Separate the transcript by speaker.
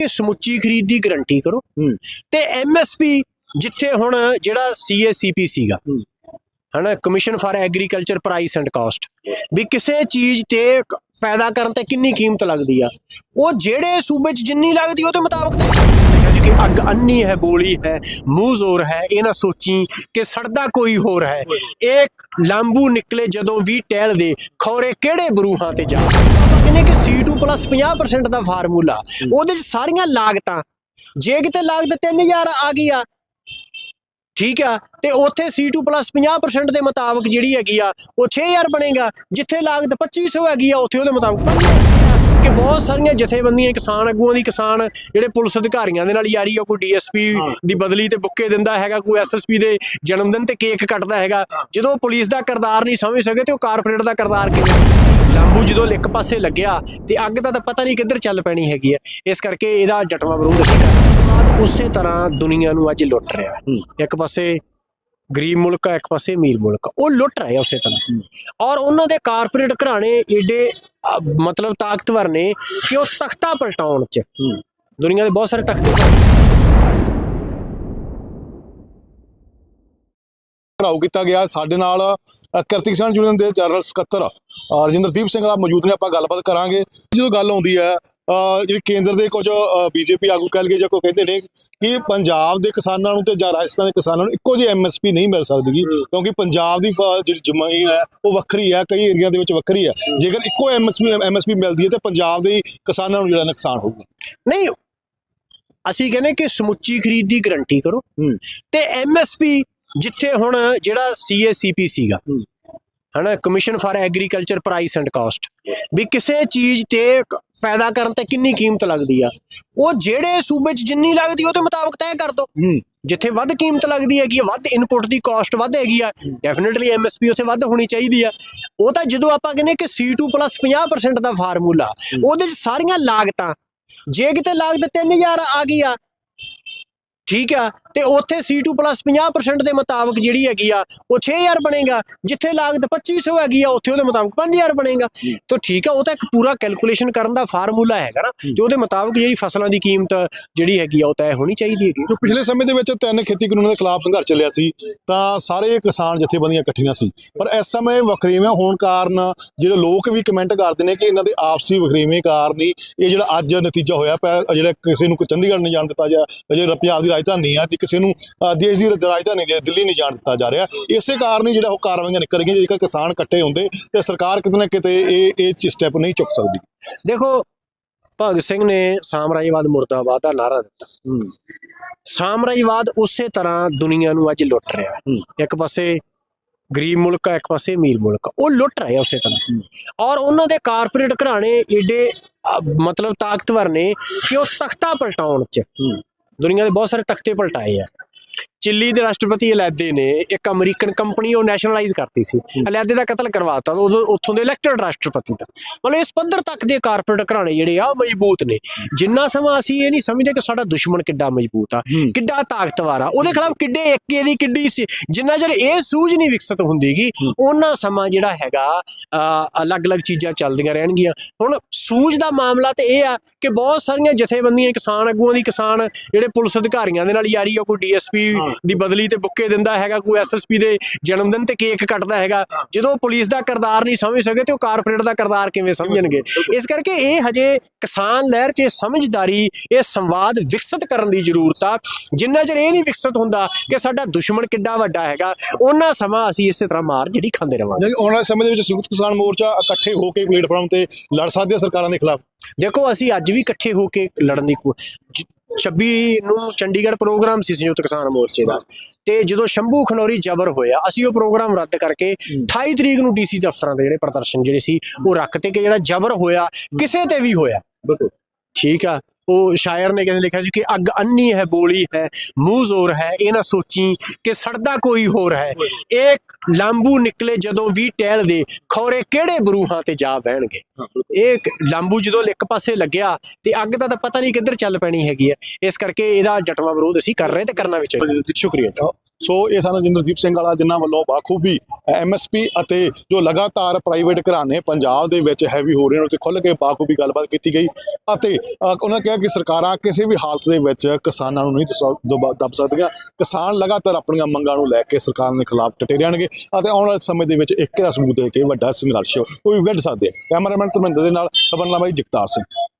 Speaker 1: ਕਿ ਸਮੁੱਚੀ ਖਰੀਦ ਦੀ ਗਾਰੰਟੀ ਕਰੋ। ਤੇ ਐਮਐਸਪੀ ਜਿੱਥੇ ਹੁਣ ਜਿਹੜਾ ਸੀਏਸੀਪੀ ਸੀਗਾ। ਹਨਾ commission for agriculture price and cost ਵੀ ਕਿਸੇ ਚੀਜ਼ ਤੇ ਪੈਦਾ ਕਰਨ ਤੇ ਕਿੰਨੀ ਕੀਮਤ ਲੱਗਦੀ ਆ। ਉਹ ਜਿਹੜੇ ਸੂਬੇ 'ਚ ਜਿੰਨੀ ਲੱਗਦੀ ਉਹਦੇ ਮੁਤਾਬਕ ਤੈਅ ਕਿ ਅੱਗ ਅੰਨੀ ਹੈ ਬੋਲੀ ਹੈ, ਮੂੰਹ ਜ਼ੋਰ ਹੈ, ਇਹ ਨਾ ਸੋਚੀ ਕਿ ਸੜਦਾ ਕੋਈ ਹੋਰ ਹੈ। ਇਹ ਲਾਂਬੂ ਨਿਕਲੇ ਜਦੋਂ ਵੀ ਟਹਿਲ ਦੇ, ਖੌਰੇ ਕਿਹੜੇ ਬਰੂਹਾਂ ਤੇ ਜਾ। ਆਪਾਂ ਕਹਿੰਦੇ ਕਿ C2 50% ਦਾ ਫਾਰਮੂਲਾ। ਉਹਦੇ 'ਚ ਸਾਰੀਆਂ ਲਾਗਤਾਂ। ਜੇ ਕਿਤੇ ਲਾਗਤ 3000 ਆ ਗਈ ਆ ਠੀਕ ਆ? ਤੇ ਉੱਥੇ C2 50% ਦੇ ਮੁਤਾਬਕ ਜਿਹੜੀ ਹੈਗੀ ਆ ਉਹ 6000 ਬਣੇਗਾ ਜਿੱਥੇ ਲਾਗਤ 2500 ਹੈਗੀ ਆ ਉੱਥੇ ਉਹਦੇ ਮੁਤਾਬਕ 5000 ਕਿ ਬਹੁਤ ਸਾਰੀਆਂ ਜਥੇਬੰਦੀਆਂ ਕਿਸਾਨ ਆਗੂਆਂ ਦੀ ਕਿਸਾਨ ਜਿਹੜੇ ਪੁਲਿਸ ਅਧਿਕਾਰੀਆਂ ਦੇ ਨਾਲ ਯਾਰੀ ਆ ਕੋਈ ਡੀਐਸਪੀ ਦੀ ਬਦਲੀ ਤੇ ਬੁੱਕੇ ਦਿੰਦਾ ਹੈਗਾ ਕੋਈ ਐਸਐਸਪੀ ਦੇ ਜਨਮ ਦਿਨ ਤੇ ਕੇਕ ਕੱਟਦਾ ਹੈਗਾ ਜਦੋਂ ਪੁਲਿਸ ਦਾ ਕਰਤਾਰ ਨਹੀਂ ਸਮਝ ਸਕੇ ਤੇ ਉਹ ਕਾਰਪੋਰੇਟ ਦਾ ਕਰਤਾਰ ਕਿਵੇਂ? ਲਾਂਬੂ ਜਦੋਂ ਇੱਕ ਪਾਸੇ ਲੱਗਿਆ ਤੇ ਅੱਗ ਦਾ ਤਾਂ ਪਤਾ ਨਹੀਂ ਕਿੱਧਰ ਚੱਲ ਪੈਣੀ ਹੈਗੀ ਹੈ। ਇਸ ਕਰਕੇ ਇਹਦਾ ਡਟਵਾ ਵਿਰੋਧ ਹਾਂ ਉਸੇ ਤਰ੍ਹਾਂ ਦੁਨੀਆ ਨੂੰ ਅੱਜ ਲੁੱਟ ਰਿਹਾ। ਇੱਕ ਪਾਸੇ ਗਰੀਬ ਮੁਲਕ ਆ ਇੱਕ ਪਾਸੇ ਅਮੀਰ ਮੁਲਕ। ਉਹ ਲੁੱਟ ਰਹੇ ਆ ਉਸੇ ਤਰ੍ਹਾਂ। ਔਰ ਉਹਨਾਂ ਦੇ ਕਾਰਪੋਰੇਟ ਘਰਾਣੇ ਏਡੇ ਮਤਲਬ ਤਾਕਤਵਰ ਨੇ ਕਿ ਉਹ ਤਖਤਾ ਪਲਟਾਉਣ ਚ। ਦੁਨੀਆ ਦੇ ਬਹੁਤ ਸਾਰੇ ਤਖਤੇ
Speaker 2: ਘਰਾਓ ਕੀਤਾ ਗਿਆ। ਸਾਡੇ ਨਾਲ ਕਿਰਤੀ ਕਿਸਾਨ ਯੂਨੀਅਨ ਦੇ ਜਨਰਲ ਸਕੱਤਰ ਰਜਿੰਦਰਦੀਪ ਸਿੰਘ ਨਾਲ ਮੌਜੂਦ ਨੇ। ਆਪਾਂ ਗੱਲਬਾਤ ਕਰਾਂਗੇ। ਜਦੋਂ ਗੱਲ ਆਉਂਦੀ ਹੈ ਜਿਹੜੀ ਕੇਂਦਰ ਦੇ ਕੁਝ ਬੀਜੇਪੀ ਆਗੂ ਕਹਿ ਲਈਏ ਜਾਂ ਕੋਈ ਕਹਿੰਦੇ ਨੇ ਕਿ ਪੰਜਾਬ ਦੇ ਕਿਸਾਨਾਂ ਨੂੰ ਤੇ ਜਾਂ ਰਾਜਸਥਾਨ ਦੇ ਕਿਸਾਨਾਂ ਨੂੰ ਇੱਕੋ ਜਿਹੀ ਐਮਐਸਪੀ ਨਹੀਂ ਮਿਲ ਸਕਦੀ ਕਿਉਂਕਿ ਪੰਜਾਬ ਦੀ ਜਿਹੜੀ ਜ਼ਮੀਨ ਹੈ ਉਹ ਵੱਖਰੀ ਹੈ। ਕਈ ਏਰੀਆ ਦੇ ਵਿੱਚ ਵੱਖਰੀ ਹੈ। ਜੇਕਰ ਇੱਕੋ ਐਮਐਸਪੀ ਐਮਐਸਪੀ ਮਿਲਦੀ ਹੈ ਤੇ ਪੰਜਾਬ ਦੇ ਕਿਸਾਨਾਂ ਨੂੰ ਜਿਹੜਾ ਨੁਕਸਾਨ ਹੋਊਗਾ।
Speaker 1: ਨਹੀਂ ਅਸੀਂ ਕਹਿੰਦੇ ਕਿ ਸਮੁੱਚੀ ਖਰੀਦ ਦੀ ਗਾਰੰਟੀ ਕਰੋ। ਤੇ ਐਮਐਸਪੀ ਜਿੱਥੇ ਹੁਣ ਜਿਹੜਾ ਸੀਏਸੀਪੀ ਸੀਗਾ। ਹਨਾ commission for agriculture price and cost ਵੀ ਕਿਸੇ ਚੀਜ਼ ਤੇ ਪੈਦਾ ਕਰਨ ਤੇ ਕਿੰਨੀ ਕੀਮਤ ਲੱਗਦੀ ਆ ਉਹ ਜਿਹੜੇ ਸੂਬੇ 'ਚ ਜਿੰਨੀ ਲੱਗਦੀ ਉਹਦੇ ਮੁਤਾਬਕ ਤੈਅ ਕਰ ਦੋ। ਜਿੱਥੇ ਵੱਧ ਕੀਮਤ ਲੱਗਦੀ ਹੈਗੀ ਆ ਵੱਧ ਇਨਪੁਟ ਦੀ ਕਾਸਟ ਵੱਧ ਹੈਗੀ ਆ ਡੈਫੀਨਿਟਲੀ ਐਮਐਸਪੀ ਉੱਥੇ ਵੱਧ ਹੋਣੀ ਚਾਹੀਦੀ ਆ। ਉਹ ਤਾਂ ਜਦੋਂ ਆਪਾਂ ਕਹਿੰਦੇ ਕਿ C2 50% ਦਾ ਫਾਰਮੂਲਾ ਉਹਦੇ 'ਚ ਸਾਰੀਆਂ ਲਾਗਤਾਂ ਜੇ ਕਿਤੇ ਲਾਗਤ 3000 ਆ ਗਈ ਆ ਠੀਕ ਆ? ਤੇ ਉੱਥੇ C2 50% ਦੇ ਮੁਤਾਬਕ ਜਿਹੜੀ ਹੈਗੀ ਆ ਉਹ 6000 ਬਣੇਗਾ ਜਿੱਥੇ ਲਾਗਤ 2500 ਹੈਗੀ ਆ ਉੱਥੇ ਉਹਦੇ ਮੁਤਾਬਕ 5000 ਬਣੇਗਾ। ਤਾਂ ਠੀਕ ਆ ਉਹ ਤਾਂ ਇੱਕ ਪੂਰਾ ਕੈਲਕੂਲੇਸ਼ਨ ਕਰਨ ਦਾ ਫਾਰਮੂਲਾ ਹੈਗਾ ਨਾ ਤੇ ਉਹਦੇ ਮੁਤਾਬਕ ਜਿਹੜੀ ਫਸਲਾਂ ਦੀ ਕੀਮਤ ਜਿਹੜੀ ਹੈਗੀ ਆ ਉਹ ਤੈਅ ਹੋਣੀ ਚਾਹੀਦੀ ਹੈਗੀ
Speaker 2: ਜੋ ਪਿਛਲੇ ਸਮੇਂ ਦੇ ਵਿੱਚ ਤਿੰਨ ਖੇਤੀ ਕਾਨੂੰਨਾਂ ਦੇ ਖਿਲਾਫ ਸੰਘਰਸ਼ ਚੱਲਿਆ ਸੀ ਤਾਂ ਸਾਰੇ ਕਿਸਾਨ ਜਥੇਬੰਦੀਆਂ ਇਕੱਠੀਆਂ ਸੀ। ਪਰ ਇਸ ਸਮੇਂ ਵਖਰੇਵੇਂ ਹੋਣ ਕਾਰਨ ਜਿਹੜੇ ਲੋਕ ਵੀ ਕਮੈਂਟ ਕਰਦੇ ਨੇ ਕਿ ਇਹਨਾਂ ਦੇ ਆਪਸੀ ਵਖਰੇਵੇਂ ਕਾਰਨ ਹੀ ਇਹ ਜਿਹੜਾ ਅੱਜ ਨਤੀਜਾ ਹੋਇਆ ਪਿਆ ਜਿਹੜਾ ਕਿਸੇ ਨੂੰ ਚੰਡੀਗੜ੍ਹ ਨਹੀਂ ਜਾਣ ਦਿੱਤਾ ਜਾ ਜਿਹੜਾ ਪੰਜਾਬ ਦੀ ਰਾਜਧਾਨੀ ਹੈ ਤੇ ਕਿਸੇ ਨੂੰ ਦੇਸ਼ ਦੀ ਰਾਜਧਾਨੀ ਦੇ ਦਿੱਲੀ ਨਹੀਂ ਜਾਣ ਦਿੱਤਾ ਜਾ ਰਿਹਾ। ਇਸੇ ਕਾਰਨ ਹੀ ਜਿਹੜਾ ਉਹ ਕਾਰਵਾਈਆਂ ਨਿਕਲ ਰਹੀਆਂ ਜੇਕਰ ਕਿਸਾਨ ਇਕੱਠੇ ਹੁੰਦੇ ਤੇ ਸਰਕਾਰ ਕਿਤੇ ਨਾ ਕਿਤੇ ਇਹ ਇਹ ਸਟੈਪ ਨਹੀਂ ਚੁੱਕ ਸਕਦੀ।
Speaker 1: ਦੇਖੋ ਭਗਤ ਸਿੰਘ ਨੇ ਸਾਮਰਾਜਵਾਦ ਮੁਰਦਾਬਾਦ ਦਾ ਨਾਰਾ ਦਿੱਤਾ। ਸਾਮਰਾਜਵਾਦ ਉਸੇ ਤਰ੍ਹਾਂ ਦੁਨੀਆ ਨੂੰ ਅੱਜ ਲੁੱਟ ਰਿਹਾ। ਇੱਕ ਪਾਸੇ ਗਰੀਬ ਮੁਲਕ ਆ ਇੱਕ ਪਾਸੇ ਅਮੀਰ ਮੁਲਕ ਆ। ਉਹ ਲੁੱਟ ਰਹੇ ਆ ਉਸੇ ਤਰ੍ਹਾਂ। ਔਰ ਉਹਨਾਂ ਦੇ ਕਾਰਪੋਰੇਟ ਘਰਾਣੇ ਏਡੇ ਮਤਲਬ ਤਾਕਤਵਰ ਨੇ ਕਿ ਉਹ ਤਖਤਾ ਪਲਟਾਉਣ ਚ ਦੁਨੀਆ ਦੇ ਬਹੁਤ ਸਾਰੇ ਤਖਤੇ ਪਲਟਾਏ ਆ। ਚਿੱਲੀ ਦੇ ਰਾਸ਼ਟਰਪਤੀ ਅਲੈਦੇ ਨੇ ਇੱਕ ਅਮਰੀਕਨ ਕੰਪਨੀ ਉਹ ਨੈਸ਼ਨਲਾਈਜ਼ ਕਰਤੀ ਸੀ। ਅਲੈਦੇ ਦਾ ਕਤਲ ਕਰਵਾਤਾ ਉਦੋਂ ਉੱਥੋਂ ਦੇ ਇਲੈਕਟਡ ਰਾਸ਼ਟਰਪਤੀ ਦਾ। ਮਤਲਬ ਇਸ ਪੱਧਰ ਤੱਕ ਦੇ ਕਾਰਪੋਰੇਟ ਘਰਾਣੇ ਜਿਹੜੇ ਆ ਮਜ਼ਬੂਤ ਨੇ। ਜਿੰਨਾ ਸਮਾਂ ਅਸੀਂ ਇਹ ਨਹੀਂ ਸਮਝਦੇ ਕਿ ਸਾਡਾ ਦੁਸ਼ਮਣ ਕਿੱਡਾ ਮਜ਼ਬੂਤ ਆ ਕਿੱਡਾ ਤਾਕਤਵਰ ਆ। ਉਹਦੇ ਖਿਲਾਫ ਕਿੱਡੇ ਏਕੇ ਦੀ ਕਿੱਡੀ ਸੀ। ਜਿੰਨਾ ਚਿਰ ਇਹ ਸੂਝ ਨਹੀਂ ਵਿਕਸਿਤ ਹੁੰਦੀਗੀ ਉਹਨਾਂ ਸਮਾਂ ਜਿਹੜਾ ਹੈਗਾ ਅਲੱਗ-ਅਲੱਗ ਚੀਜ਼ਾਂ ਚੱਲਦੀਆਂ ਰਹਿਣਗੀਆਂ। ਹੁਣ ਸੂਝ ਦਾ ਮਾਮਲਾ ਤੇ ਇਹ ਆ ਕਿ ਬਹੁਤ ਸਾਰੀਆਂ ਜਥੇਬੰਦੀਆਂ ਕਿਸਾਨ ਆਗੂਆਂ ਦੀ ਕਿਸਾਨ ਜਿਹੜੇ ਪੁਲਿਸ ਅਧਿਕਾਰੀਆਂ ਦੇ ਨਾਲ ਯਾਰੀ ਆ ਕੋਈ ਡੀਐਸਪੀ ਦੀ ਬਦਲੀ ਤੇ ਬੁੱਕੇ ਦਿੰਦਾ ਹੈਗਾ ਕੋਈ ਐਸਐਸਪੀ ਦੇ ਜਨਮ ਦਿਨ ਤੇ ਕੇਕ ਕੱਟਦਾ ਹੈਗਾ। ਜਦੋਂ ਪੁਲਿਸ ਦਾ ਕਰਤਾਰ ਨਹੀਂ ਸਮਝ ਸਕੇ ਤੇ ਉਹ ਕਾਰਪੋਰੇਟ ਦਾ ਕਰਤਾਰ ਕਿਵੇਂ ਸਮਝਣਗੇ? ਇਸ ਕਰਕੇ ਇਹ ਹਜੇ ਕਿਸਾਨ ਲਹਿਰ 'ਚ ਸਮਝਦਾਰੀ ਇਹ ਸੰਵਾਦ ਵਿਕਸਿਤ ਕਰਨ ਦੀ ਜ਼ਰੂਰਤ ਆ। ਜਿੰਨਾ ਚਿਰ ਇਹ ਨਹੀਂ ਵਿਕਸਿਤ ਹੁੰਦਾ ਕਿ ਸਾਡਾ ਦੁਸ਼ਮਣ ਕਿੱਡਾ ਵੱਡਾ ਹੈਗਾ ਉਹਨਾਂ ਸਮਾਂ ਅਸੀਂ ਇਸੇ ਤਰ੍ਹਾਂ ਮਾਰ ਜਿਹੜੀ ਖਾਂਦੇ ਰਵਾਂਗੇ।
Speaker 2: ਯਾਨੀ ਆਉਣ ਵਾਲੇ ਸਮੇਂ ਦੇ ਵਿੱਚ ਸੰਯੁਕਤ ਕਿਸਾਨ ਮੋਰਚਾ ਇਕੱਠੇ ਹੋ ਕੇ ਪਲੇਟਫਾਰਮ ਤੇ ਲੜ ਸਕਦੇ ਆ ਸਰਕਾਰਾਂ ਦੇ ਖਿਲਾਫ।
Speaker 1: ਦੇਖੋ ਅਸੀਂ ਅੱਜ ਵੀ ਇਕੱਠੇ ਹੋ ਕੇ ਲੜਨ ਦੀ 26 ਨੂੰ ਚੰਡੀਗੜ੍ਹ ਪ੍ਰੋਗਰਾਮ ਸੀ ਸੰਯੁਕਤ ਕਿਸਾਨ ਮੋਰਚੇ ਦਾ। ਤੇ ਜਦੋਂ ਸ਼ੰਭੂ ਖਨੌਰੀ ਜ਼ਬਰ ਹੋਇਆ ਅਸੀਂ ਉਹ ਪ੍ਰੋਗਰਾਮ ਰੱਦ ਕਰਕੇ 28 ਤਰੀਕ ਨੂੰ ਡੀਸੀ ਦਫ਼ਤਰਾਂ ਦੇ ਜਿਹੜੇ ਪ੍ਰਦਰਸ਼ਨ ਜਿਹੜੇ ਸੀ ਉਹ ਰੱਖ ਤੇ ਕਿ ਜਿਹੜਾ ਜ਼ਬਰ ਹੋਇਆ ਕਿਸੇ ਤੇ ਵੀ ਹੋਇਆ। ਠੀਕ ਆ। ਉਹ ਸ਼ਾਇਰ ਨੇ ਕਿਸੇ ਲਿਖਿਆ ਸੀ ਕਿ ਅੱਗ ਅੰਨੀ ਹੈ ਬੋਲੀ ਹੈ ਮੂੰਹ ਜ਼ੋਰ ਹੈ ਇਹ ਨਾ ਸੋਚੀ ਕਿ ਸੜਦਾ ਕੋਈ ਹੋਰ ਹੈ। ਇੱਕ ਲਾਂਬੂ ਨਿਕਲੇ ਜਦੋਂ ਵੀ ਟਹਿਲ ਦੇ, ਖੌਰੇ ਕਿਹੜੇ ਬਰੂਹਾਂ ਤੇ ਜਾ ਬਹਿਣਗੇ? ਇਹ ਲਾਂਬੂ ਜਦੋਂ ਇੱਕ ਪਾਸੇ ਲੱਗਿਆ ਤੇ ਅੱਗ ਦਾ ਤਾਂ ਪਤਾ ਨਹੀਂ ਕਿੱਧਰ ਚੱਲ ਪੈਣੀ ਹੈਗੀ ਹੈ। ਇਸ ਕਰਕੇ ਇਹਦਾ ਜਟਵਾ ਵਿਰੋਧ ਅਸੀਂ ਕਰ ਰਹੇ ਤੇ ਕਰਨਾ ਵੀ ਚਾਹੀਦਾ ਸ਼ੁਕਰੀਆ
Speaker 2: ਸੋ ਇਹ ਸਾਨੂੰ ਜਿੰਦਰਦੀਪ ਸਿੰਘ ਵਾਲਾ, ਜਿਨ੍ਹਾਂ ਵੱਲੋਂ ਬਾਖੂਬੀ ਐਮਐਸਪੀ ਅਤੇ ਜੋ ਲਗਾਤਾਰ ਪ੍ਰਾਈਵੇਟ ਘਰਾਣੇ ਪੰਜਾਬ ਦੇ ਵਿੱਚ ਹੈਵੀ ਹੋ ਰਹੇ ਨੇ ਉੱਤੇ ਖੁੱਲ੍ਹ ਕੇ ਬਾਖੂਬੀ ਗੱਲਬਾਤ ਕੀਤੀ ਗਈ ਅਤੇ ਉਹਨਾਂ ਕਿਹਾ ਕਿ ਸਰਕਾਰਾਂ ਕਿਸੇ ਵੀ ਹਾਲਤ ਦੇ ਵਿੱਚ ਕਿਸਾਨਾਂ ਨੂੰ ਨਹੀਂ ਦਸਾ- ਦਬ ਸਕਦੀਆਂ। ਕਿਸਾਨ ਲਗਾਤਾਰ ਆਪਣੀਆਂ ਮੰਗਾਂ ਨੂੰ ਲੈ ਕੇ ਸਰਕਾਰ ਦੇ ਖਿਲਾਫ ਟਟੇ ਰਹਿਣਗੇ ਅਤੇ ਆਉਣ ਵਾਲੇ ਸਮੇਂ ਦੇ ਵਿੱਚ ਇੱਕ ਦਾ ਸਬੂਤ ਦੇ ਕੇ ਵੱਡਾ ਸੰਘਰਸ਼ ਉਹ ਵੀ ਵਿੱਢ ਸਕਦੇ ਆ। ਕੈਮਰਾਮੈਨ ਧਰਮਿੰਦਰ ਦੇ ਨਾਲ ਖਬਰਨਾਮਾ ਜੀ, ਜਗਤਾਰ ਸਿੰਘ।